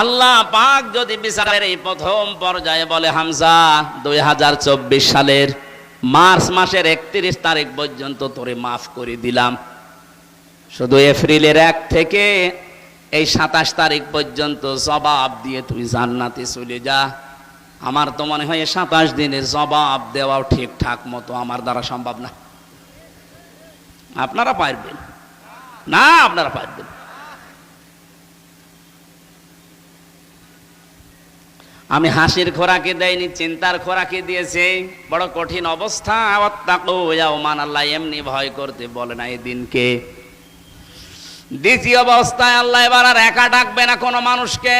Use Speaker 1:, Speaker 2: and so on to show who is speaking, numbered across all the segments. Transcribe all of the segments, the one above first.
Speaker 1: আল্লাহ পাক যদি বিচারের এই প্রথম পর্যায়ে বলে, হামজা, দুই হাজার চব্বিশ সালের মার্চ মাসের একত্রিশ তারিখ পর্যন্ত তোরে মাফ করে দিলাম। শুধু এপ্রিলের এক থেকে এই সাতাশ তারিখ পর্যন্ত জবাব দিয়ে তুই জান্নাতে চলে যা। আমার তো মনে হয় সাতাশ দিনের জবাব দেওয়াও ঠিকঠাক মতো আমার দ্বারা সম্ভব না। আপনারা পারবেন? না, আপনারা পারবেন আমি হাসির খোরাকে দেয়নি, চিন্তার খোরাকে দিয়েছে। বড় কঠিন অবস্থা। মান আল্লাহ এমনি ভয় করতে বলে না এই দিনকে। দ্বিতীয় অবস্থায় আল্লাহ এবার আর একা ডাকবে না কোনো মানুষকে।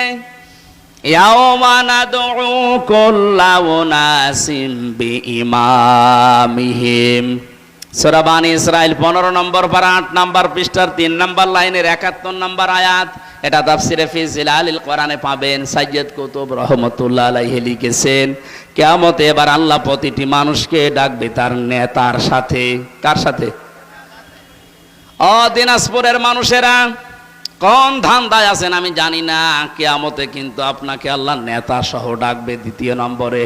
Speaker 1: ইসরাইল 15 নম্বর পারা 8 নম্বর পৃষ্ঠার 3 নম্বর লাইনের 71 নম্বর আয়াত। এটা তাফসিরে ফি জিলালিল কোরআনে পাবেন। সাইয়্যিদ কুতুব রহমাতুল্লাহ আলাইহি লিখেছেন, কিয়ামতে এবার আল্লাহ প্রতিটি মানুষকে ডাকবে তার নেতার সাথে। কার সাথে? ও দিনাজপুরের মানুষেরা, কোন ধান্দায় আছেন আমি জানি না। কেয়ামতে কিন্তু আপনাকে আল্লাহ নেতা সহ ডাকবে দ্বিতীয় নম্বরে।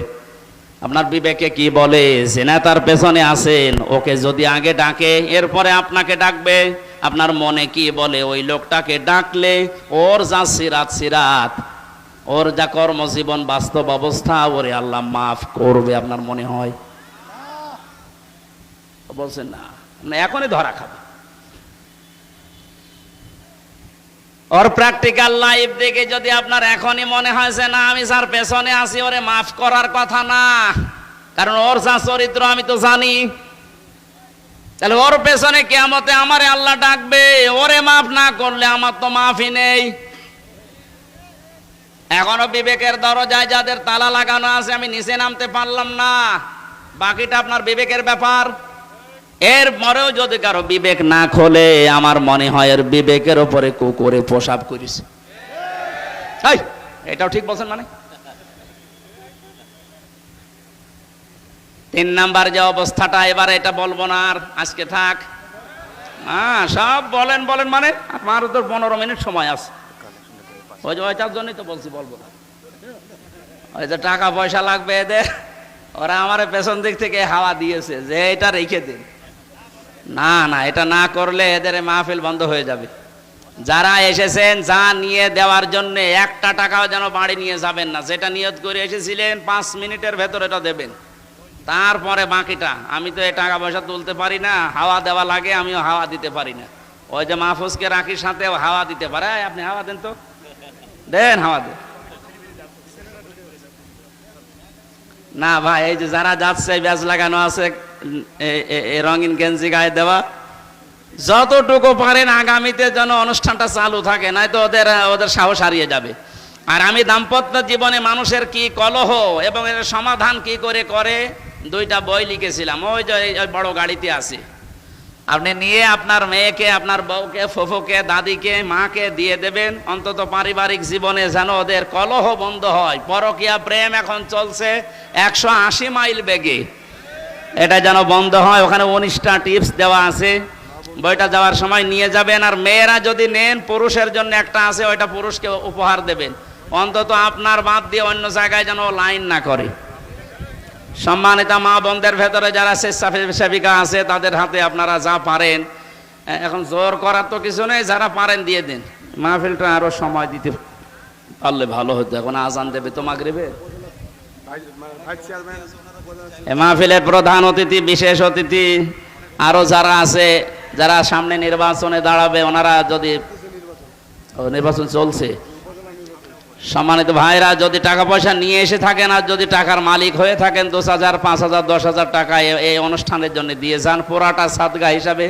Speaker 1: আপনার বিবেকে কি বলে? যে নেতার পেছনে আছেন, ওকে যদি আগে ডাকে, এরপরে আপনাকে ডাকবে। আপনার মনে কি বলে? ওই লোকটাকে ডাকলে ওর যা সিরাত সিরাত। ওর যা কর্মজীবন, বাস্তব অবস্থা, ওরে আল্লাহ মাফ করবে আপনার মনে হয়? বলছেন, না এখনই ধরা খাবে। ওর প্র্যাকটিক্যাল লাইফ দেখে যদি আপনার এখনই মনে হয় যে, না, আমি যার পেছনে আছি, ওরে মাফ করার কথা না। কারণ ওর যা চরিত্র, আমি তো জানি। তাহলে ওর পেছনে কেমতে আমারে আল্লাহ ডাকবে, ওরে মাফ না করলে আমার তো মাফই নেই। এখনও বিবেকের দরজায় যাদের তালা লাগানো আছে, আমি নিচে নামতে পারলাম না। বাকিটা আপনার বিবেকের ব্যাপার। এর পরেও যদি কারও বিবেক না খোলে, আমার মনে হয় এর বিবেকের ওপরে কুকুরে পোশাব করিস এটাও ঠিক বলছেন মানে? তিন নাম্বার যে অবস্থাটা, এবার এটা বলব না আর, আজকে থাক। হ্যাঁ সব বলেন বলেন মানে আমার তো পনেরো মিনিট সময় আছে। ওই যে ওইটার জন্যই তো বলছি, বলব না। ওই যে টাকা পয়সা লাগবে এদের, ওরা আমার পেছন দিক থেকে হাওয়া দিয়েছে যে এটা রেখে দিন। না না, এটা না করলে এদের মাহফিল বন্ধ হয়ে যাবে। যারা এসেছেন, যা নিয়ে দেওয়ার জন্য একটা টাকাও যেন বাড়ি নিয়ে যাবেন না। যেটা নিয়ত করে এসেছিলেন, পাঁচ মিনিটের ভেতর এটা দেবেন। তারপরে বাকিটা। আমি তো এই টাকা পয়সা তুলতে পারি না, হাওয়া দেওয়া লাগে, আমিও হাওয়া দিতে পারি না। ওই যে মাহফুজকে রাখির সাথে হাওয়া দিতে পারে। আপনি হাওয়া দেন তো। দেন হাওয়া দেন। না ভাই, এই যে যারা যাচ্ছে ব্যাজ লাগানো আছে রঙিন গেঞ্জি গায়ে দেওয়া। যতটুকু পারেন আগামীতে যেন অনুষ্ঠানটা চালু থাকে নাই তো ওদের ওদের সাহস হারিয়ে যাবে। আর আমি দাম্পত্য জীবনে মানুষের কি কলহ এবং এর সমাধান কি করে করে দুইটা বই লিখেছিলাম, ওই যে ওই বড় গাড়িতে আছে। আপনি নিয়ে আপনার মেয়েকে, আপনার বউকে, ফুফুকে, দাদিকে, মাকে দিয়ে দেবেন, অন্তত পারিবারিক জীবনে যেন ওদের কলহ বন্ধ হয়। পরকিয়া প্রেম এখন চলছে একশো আশি মাইল বেগে। এটা যেন বন্ধ হয়, ওখানে উনিশটা টিপস দেওয়া আছে। বইটা যাওয়ার সময় নিয়ে যাবেন, আর মেয়েরা যদি নেন, পুরুষের জন্য একটা আছে, ওইটা পুরুষকে উপহার দেবেন। অন্তত আপনার বাদ দিয়ে অন্য জায়গায় যেন লাইন না করে। সম্মানিত মা বোনদের ভেতরে যারা স্বেচ্ছাসেবিকা আছে, তাদের হাতে আপনারা যা পারেন এখন জোর করার তো কিছু নেই, যারা পারেন দিয়ে দিন। মাহফিলটা আরও সময় দিতে পারলে ভালো হতো, এখন আজান দেবে তো মাগরিবে? মাহফিলের প্রধান অতিথি, বিশেষ অতিথি, আরও যারা আছে, যারা সামনে নির্বাচনে দাঁড়াবে, ওনারা যদি নির্বাচন চলছে। সম্মানিত ভাইরা, যদি টাকা পয়সা নিয়ে এসে থাকেন আর যদি টাকার মালিক হয়ে থাকেন, দশ হাজার, পাঁচ হাজার, দশ হাজার টাকা এই অনুষ্ঠানের জন্য দিয়ে যান। পোড়াটা সাদগা হিসাবে,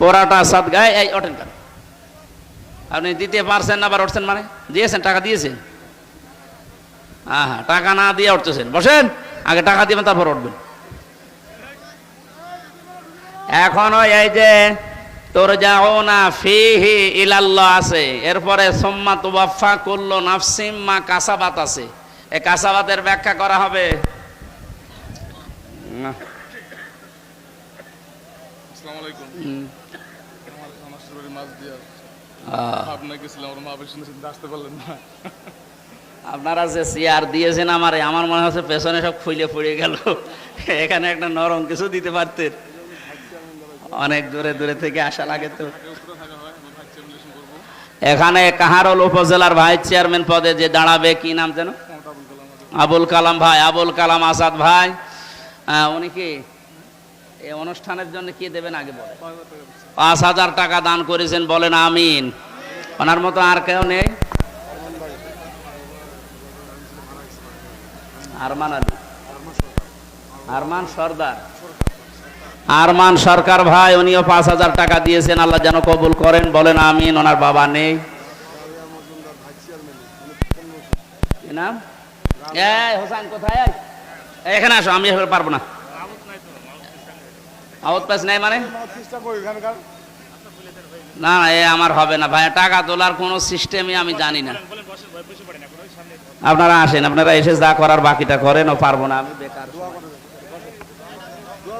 Speaker 1: পোড়াটা সাদগায় এই ওঠেন কেন? আপনি দিতে পারছেন না আবার উঠছেন মানে? দিয়েছেন, টাকা দিয়েছেন? হ্যাঁ হ্যাঁ টাকা না দিয়ে উঠতেছেন। বসেন, আগে টাকা দিবেন, তারপর উঠবেন। এখনও এই যে তোর যাও না ফিহি ইলাল্লাহ আছে। এরপরে সোম্মা তুবাফা করল নাফসিম মা কাসাবাত আছে। এই কাসাবাতের ব্যাখ্যা করা হবে।
Speaker 2: আপনারা
Speaker 1: যে চেয়ার দিয়েছেন আমার আমার মনে হচ্ছে পেছনে সব খুলে পড়ে গেল। এখানে একটা নরম কিছু দিতে পারতেন। অনেক দূরে দূরে থেকে আসা লাগে তো। এখানে কাহারল উপজেলার ভাইস চেয়ারম্যান পদে যে দাঁড়াবে, কি নাম যেন?
Speaker 2: আবুল কালাম
Speaker 1: ভাই, আবুল কালাম আসাদ ভাই। উনি কি এই অনুষ্ঠানের জন্য কি দেবেন আগে বলে
Speaker 2: পাঁচ হাজার টাকা
Speaker 1: দান করেছেন, বলেন আমিন। ওনার মতো আর কেউ নেই? আরমান আলী। আরমান সর্দার। আরমান সরকার ভাই, উনিও পাঁচ হাজার টাকা দিয়েছেন, আল্লাহ যেন কবুল করেন, বলেন আমিন, ওনার বাবা নেই। এখানে আসো, আমি পারব মানে? না না, এ আমার হবে না ভাই, টাকা তোলার কোনো সিস্টেমই আমি জানি না। আপনারা আসেন, আপনারা এসে যা করার বাকিটা করেন, ও পারব না, আমি বেকার। দোয়া